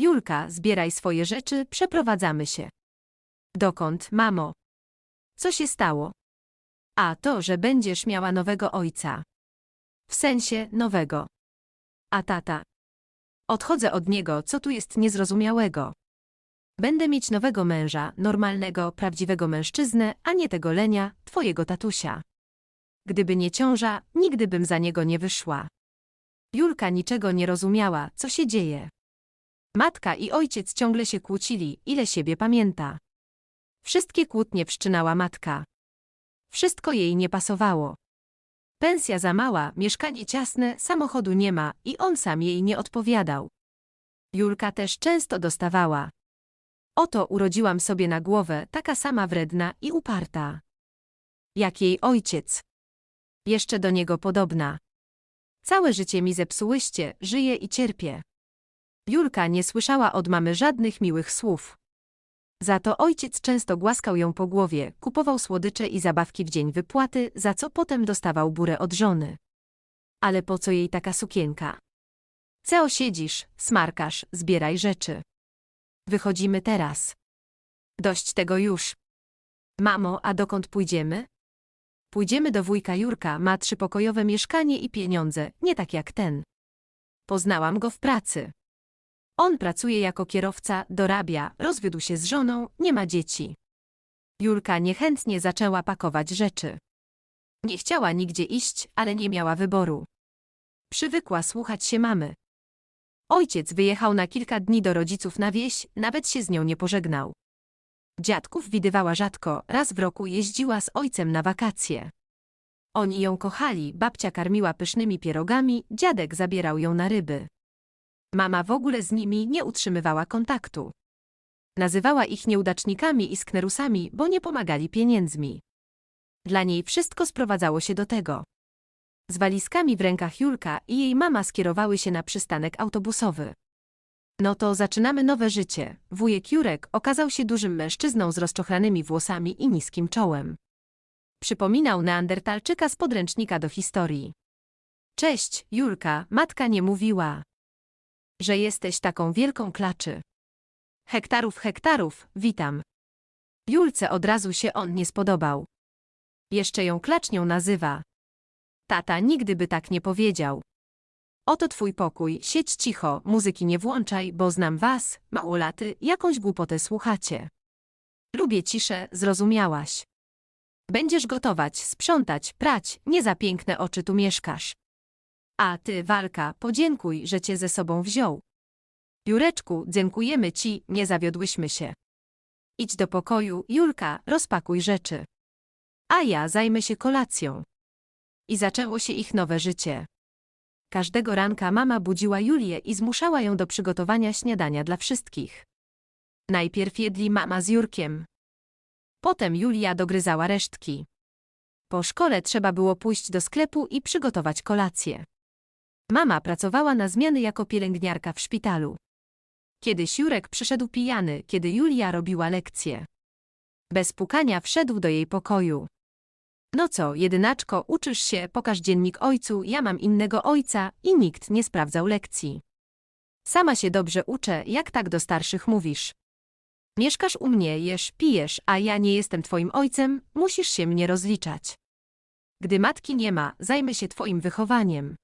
Julka, zbieraj swoje rzeczy, przeprowadzamy się. Dokąd, mamo? Co się stało? A to, że będziesz miała nowego ojca. W sensie nowego. A tata. Odchodzę od niego, co tu jest niezrozumiałego. Będę mieć nowego męża, normalnego, prawdziwego mężczyznę, a nie tego lenia, twojego tatusia. Gdyby nie ciąża, nigdy bym za niego nie wyszła. Julka niczego nie rozumiała, co się dzieje. Matka i ojciec ciągle się kłócili, ile siebie pamięta. Wszystkie kłótnie wszczynała matka. Wszystko jej nie pasowało. Pensja za mała, mieszkanie ciasne, samochodu nie ma i on sam jej nie odpowiadał. Julka też często dostawała. Oto urodziłam sobie na głowę, taka sama wredna i uparta. Jak jej ojciec. Jeszcze do niego podobna. Całe życie mi zepsułyście, żyję i cierpię. Julka nie słyszała od mamy żadnych miłych słów. Za to ojciec często głaskał ją po głowie, kupował słodycze i zabawki w dzień wypłaty, za co potem dostawał burę od żony. Ale po co jej taka sukienka? Co siedzisz, smarkasz, zbieraj rzeczy. Wychodzimy teraz. Dość tego już. Mamo, a dokąd pójdziemy? Pójdziemy do wujka Jurka, ma trzypokojowe mieszkanie i pieniądze, nie tak jak ten. Poznałam go w pracy. On pracuje jako kierowca, dorabia, rozwiódł się z żoną, nie ma dzieci. Julka niechętnie zaczęła pakować rzeczy. Nie chciała nigdzie iść, ale nie miała wyboru. Przywykła słuchać się mamy. Ojciec wyjechał na kilka dni do rodziców na wieś, nawet się z nią nie pożegnał. Dziadków widywała rzadko, raz w roku jeździła z ojcem na wakacje. Oni ją kochali, babcia karmiła pysznymi pierogami, dziadek zabierał ją na ryby. Mama w ogóle z nimi nie utrzymywała kontaktu. Nazywała ich nieudacznikami i sknerusami, bo nie pomagali pieniędzmi. Dla niej wszystko sprowadzało się do tego. Z walizkami w rękach Julka i jej mama skierowały się na przystanek autobusowy. No to zaczynamy nowe życie. Wujek Jurek okazał się dużym mężczyzną z rozczochranymi włosami i niskim czołem. Przypominał neandertalczyka z podręcznika do historii. Cześć, Julka, matka nie mówiła że jesteś taką wielką klaczy. Hektarów, hektarów, witam. Julce od razu się on nie spodobał. Jeszcze ją klacznią nazywa. Tata nigdy by tak nie powiedział. Oto twój pokój, siedź cicho, muzyki nie włączaj, bo znam was, małolaty, jakąś głupotę słuchacie. Lubię ciszę, zrozumiałaś. Będziesz gotować, sprzątać, prać, nie za piękne oczy tu mieszkasz. A ty, Walka, podziękuj, że cię ze sobą wziął. Jureczku, dziękujemy ci, nie zawiodłyśmy się. Idź do pokoju, Julka, rozpakuj rzeczy. A ja zajmę się kolacją. I zaczęło się ich nowe życie. Każdego ranka mama budziła Julię i zmuszała ją do przygotowania śniadania dla wszystkich. Najpierw jedli mama z Jurkiem. Potem Julia dogryzała resztki. Po szkole trzeba było pójść do sklepu i przygotować kolację. Mama pracowała na zmiany jako pielęgniarka w szpitalu. Kiedyś Jurek przyszedł pijany, kiedy Julia robiła lekcję. Bez pukania wszedł do jej pokoju. No co, jedynaczko, uczysz się, pokaż dziennik ojcu, ja mam innego ojca i nikt nie sprawdzał lekcji. Sama się dobrze uczę, jak tak do starszych mówisz. Mieszkasz u mnie, jesz, pijesz, a ja nie jestem twoim ojcem, musisz się mnie rozliczać. Gdy matki nie ma, zajmę się twoim wychowaniem.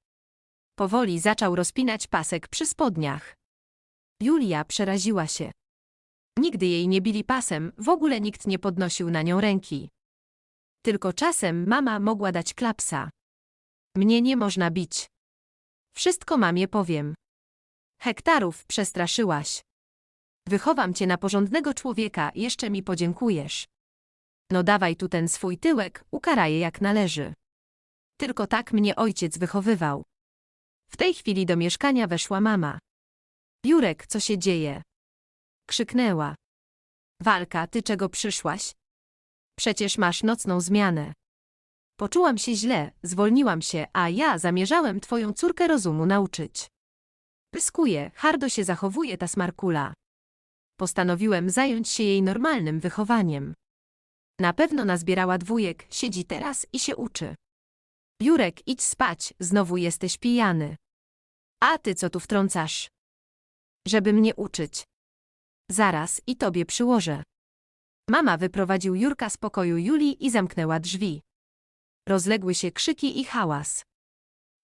Powoli zaczął rozpinać pasek przy spodniach. Julia przeraziła się. Nigdy jej nie bili pasem, w ogóle nikt nie podnosił na nią ręki. Tylko czasem mama mogła dać klapsa. Mnie nie można bić. Wszystko mamie powiem. Hektarów przestraszyłaś. Wychowam cię na porządnego człowieka, jeszcze mi podziękujesz. No dawaj tu ten swój tyłek, ukaraję jak należy. Tylko tak mnie ojciec wychowywał. W tej chwili do mieszkania weszła mama. Jurek, co się dzieje? Krzyknęła. Walka, ty czego przyszłaś? Przecież masz nocną zmianę. Poczułam się źle, zwolniłam się, a ja zamierzałem twoją córkę rozumu nauczyć. Pyskuje, hardo się zachowuje ta smarkula. Postanowiłem zająć się jej normalnym wychowaniem. Na pewno nazbierała dwójek, siedzi teraz i się uczy. Jurek, idź spać, znowu jesteś pijany. A ty co tu wtrącasz? Żeby mnie uczyć. Zaraz i tobie przyłożę. Mama wyprowadził Jurka z pokoju Julii i zamknęła drzwi. Rozległy się krzyki i hałas.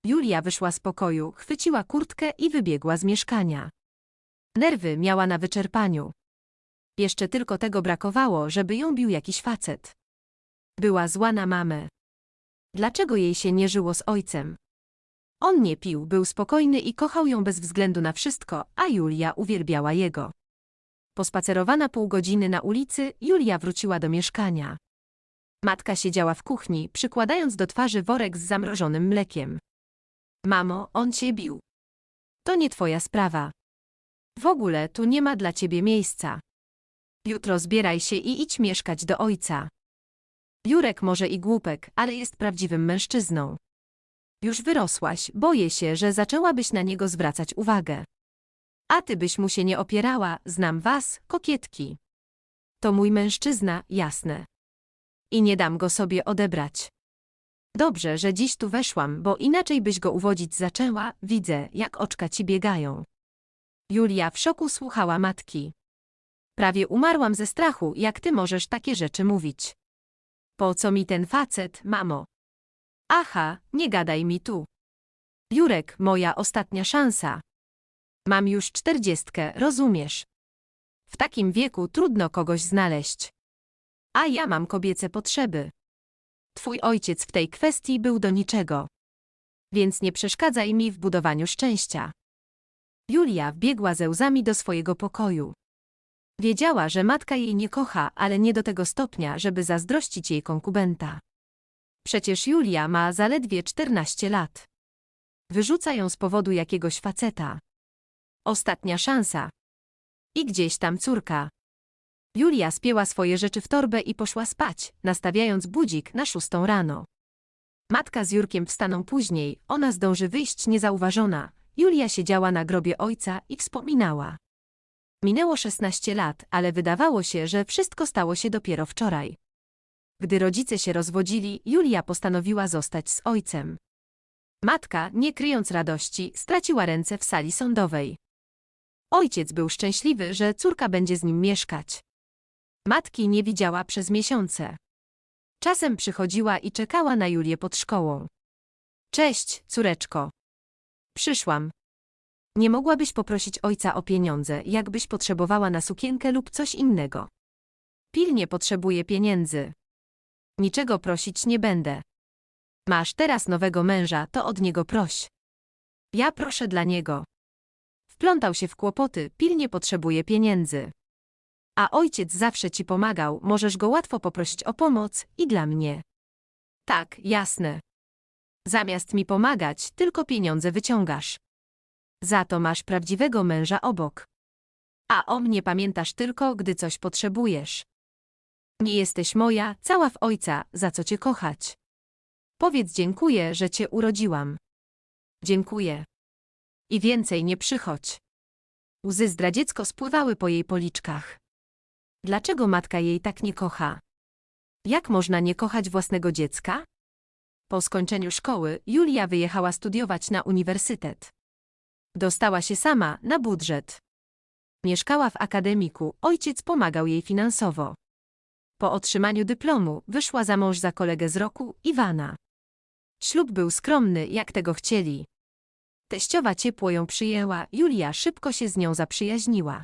Julia wyszła z pokoju, chwyciła kurtkę i wybiegła z mieszkania. Nerwy miała na wyczerpaniu. Jeszcze tylko tego brakowało, żeby ją bił jakiś facet. Była zła na mamę. Dlaczego jej się nie żyło z ojcem? On nie pił, był spokojny i kochał ją bez względu na wszystko, a Julia uwielbiała jego. Pospacerowana pół godziny na ulicy, Julia wróciła do mieszkania. Matka siedziała w kuchni, przykładając do twarzy worek z zamrożonym mlekiem. Mamo, on cię bił. To nie twoja sprawa. W ogóle tu nie ma dla ciebie miejsca. Jutro zbieraj się i idź mieszkać do ojca. Jurek może i głupek, ale jest prawdziwym mężczyzną. Już wyrosłaś, boję się, że zaczęłabyś na niego zwracać uwagę. A ty byś mu się nie opierała, znam was, kokietki. To mój mężczyzna, jasne. I nie dam go sobie odebrać. Dobrze, że dziś tu weszłam, bo inaczej byś go uwodzić zaczęła, widzę, jak oczka ci biegają. Julia w szoku słuchała matki. Prawie umarłam ze strachu, jak ty możesz takie rzeczy mówić. Po co mi ten facet, mamo? Aha, nie gadaj mi tu. Jurek, moja ostatnia szansa. Mam już czterdziestkę, rozumiesz? W takim wieku trudno kogoś znaleźć. A ja mam kobiece potrzeby. Twój ojciec w tej kwestii był do niczego. Więc nie przeszkadzaj mi w budowaniu szczęścia. Julia wbiegła ze łzami do swojego pokoju. Wiedziała, że matka jej nie kocha, ale nie do tego stopnia, żeby zazdrościć jej konkubenta. Przecież Julia ma zaledwie 14 lat. Wyrzuca ją z powodu jakiegoś faceta. Ostatnia szansa. I gdzieś tam córka. Julia spięła swoje rzeczy w torbę i poszła spać, nastawiając budzik na szóstą rano. Matka z Jurkiem wstaną później, ona zdąży wyjść niezauważona. Julia siedziała na grobie ojca i wspominała. Minęło 16 lat, ale wydawało się, że wszystko stało się dopiero wczoraj. Gdy rodzice się rozwodzili, Julia postanowiła zostać z ojcem. Matka, nie kryjąc radości, straciła ręce w sali sądowej. Ojciec był szczęśliwy, że córka będzie z nim mieszkać. Matki nie widziała przez miesiące. Czasem przychodziła i czekała na Julię pod szkołą. Cześć, córeczko. Przyszłam. Nie mogłabyś poprosić ojca o pieniądze, jakbyś potrzebowała na sukienkę lub coś innego. Pilnie potrzebuję pieniędzy. Niczego prosić nie będę. Masz teraz nowego męża, to od niego proś. Ja proszę dla niego. Wplątał się w kłopoty, pilnie potrzebuje pieniędzy. A ojciec zawsze ci pomagał, możesz go łatwo poprosić o pomoc i dla mnie. Tak, jasne. Zamiast mi pomagać, tylko pieniądze wyciągasz. Za to masz prawdziwego męża obok. A o mnie pamiętasz tylko, gdy coś potrzebujesz. Nie jesteś moja, cała w ojca, za co cię kochać. Powiedz dziękuję, że cię urodziłam. Dziękuję. I więcej nie przychodź. Łzy zdradziecko spływały po jej policzkach. Dlaczego matka jej tak nie kocha? Jak można nie kochać własnego dziecka? Po skończeniu szkoły Julia wyjechała studiować na uniwersytet. Dostała się sama na budżet. Mieszkała w akademiku, ojciec pomagał jej finansowo. Po otrzymaniu dyplomu wyszła za mąż za kolegę z roku, Iwana. Ślub był skromny, jak tego chcieli. Teściowa ciepło ją przyjęła, Julia szybko się z nią zaprzyjaźniła.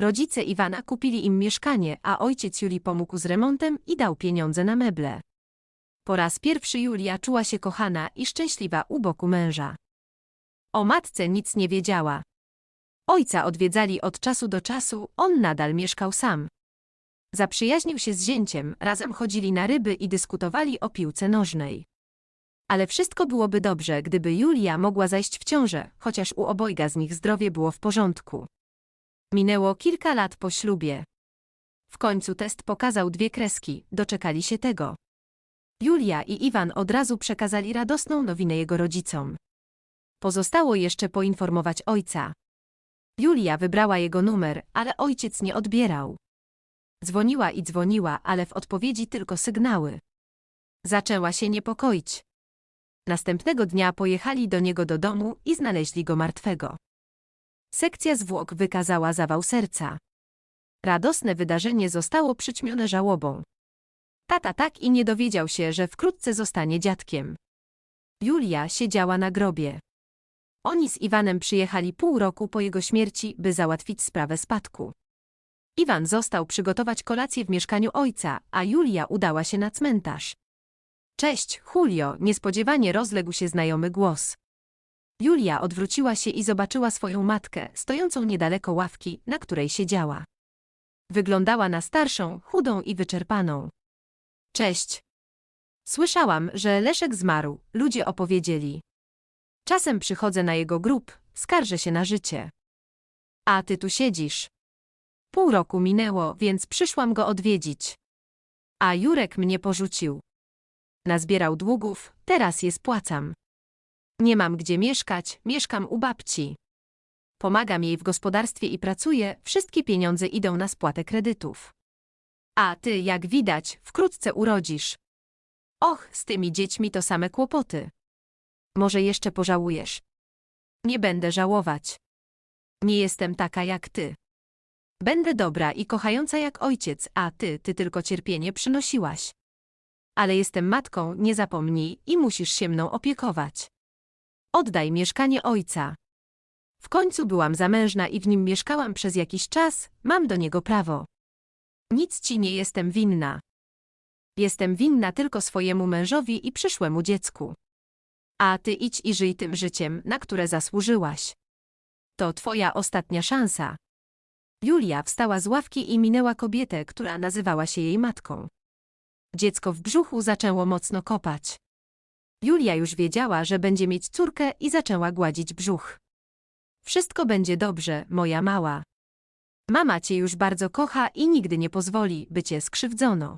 Rodzice Iwana kupili im mieszkanie, a ojciec Julii pomógł z remontem i dał pieniądze na meble. Po raz pierwszy Julia czuła się kochana i szczęśliwa u boku męża. O matce nic nie wiedziała. Ojca odwiedzali od czasu do czasu, on nadal mieszkał sam. Zaprzyjaźnił się z zięciem, razem chodzili na ryby i dyskutowali o piłce nożnej. Ale wszystko byłoby dobrze, gdyby Julia mogła zajść w ciążę, chociaż u obojga z nich zdrowie było w porządku. Minęło kilka lat po ślubie. W końcu test pokazał dwie kreski, doczekali się tego. Julia i Iwan od razu przekazali radosną nowinę jego rodzicom. Pozostało jeszcze poinformować ojca. Julia wybrała jego numer, ale ojciec nie odbierał. Dzwoniła i dzwoniła, ale w odpowiedzi tylko sygnały. Zaczęła się niepokoić. Następnego dnia pojechali do niego do domu i znaleźli go martwego. Sekcja zwłok wykazała zawał serca. Radosne wydarzenie zostało przyćmione żałobą. Tata tak i nie dowiedział się, że wkrótce zostanie dziadkiem. Julia siedziała na grobie. Oni z Iwanem przyjechali pół roku po jego śmierci, by załatwić sprawę spadku. Iwan został przygotować kolację w mieszkaniu ojca, a Julia udała się na cmentarz. Cześć, Julio, niespodziewanie rozległ się znajomy głos. Julia odwróciła się i zobaczyła swoją matkę, stojącą niedaleko ławki, na której siedziała. Wyglądała na starszą, chudą i wyczerpaną. Cześć. Słyszałam, że Leszek zmarł, ludzie opowiedzieli. Czasem przychodzę na jego grób, skarżę się na życie. A ty tu siedzisz. Pół roku minęło, więc przyszłam go odwiedzić. A Jurek mnie porzucił. Nazbierał długów, teraz je spłacam. Nie mam gdzie mieszkać, mieszkam u babci. Pomagam jej w gospodarstwie i pracuję, wszystkie pieniądze idą na spłatę kredytów. A ty, jak widać, wkrótce urodzisz. Och, z tymi dziećmi to same kłopoty. Może jeszcze pożałujesz. Nie będę żałować. Nie jestem taka jak ty. Będę dobra i kochająca jak ojciec, a ty, ty tylko cierpienie przynosiłaś. Ale jestem matką, nie zapomnij, i musisz się mną opiekować. Oddaj mieszkanie ojca. W końcu byłam zamężna i w nim mieszkałam przez jakiś czas, mam do niego prawo. Nic ci nie jestem winna. Jestem winna tylko swojemu mężowi i przyszłemu dziecku. A ty idź i żyj tym życiem, na które zasłużyłaś. To twoja ostatnia szansa. Julia wstała z ławki i minęła kobietę, która nazywała się jej matką. Dziecko w brzuchu zaczęło mocno kopać. Julia już wiedziała, że będzie mieć córkę i zaczęła gładzić brzuch. Wszystko będzie dobrze, moja mała. Mama cię już bardzo kocha i nigdy nie pozwoli, by cię skrzywdzono.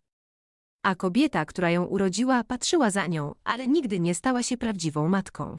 A kobieta, która ją urodziła, patrzyła za nią, ale nigdy nie stała się prawdziwą matką.